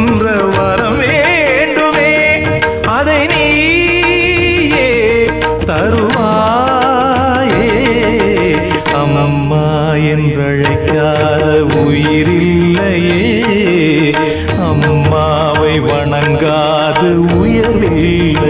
என்ற வரம் வேண்டுமே அதை நீயே தருவாயே. அம்மம்மா என்றழைக்காத உயிரில்லையே அம்மாவை வணங்காது உயரில்லை